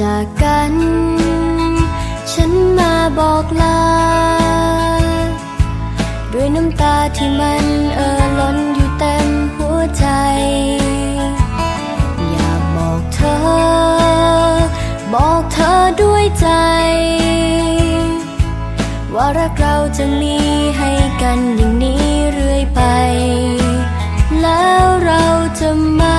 จากกัน ฉันมาบอกลา ด้วยน้ำตาที่มันเอ่อล้นอยู่เต็มหัวใจ อยากบอกเธอ บอกเธอด้วยใจ ว่ารักเราจะมีให้กันอย่างนี้เรื่อยไป แล้วเราจะมา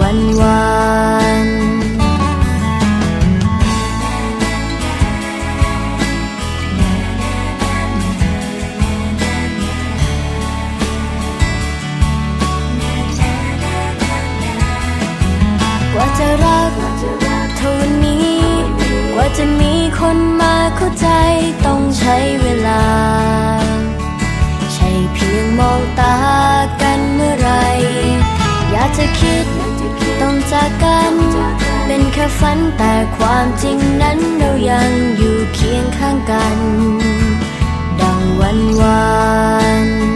วันวานกว่าจะรักเท่านี้ กว่าจะมีคนมาเข้าใจต้องใช้เวลา ใช่เพียงมองตากันเมื่อไรอยากจะคิด ต้องจากกัน เป็นแค่ฝันแต่ความจริงนั้นเรายังอยู่เคียงข้างกัน ดังวันวาน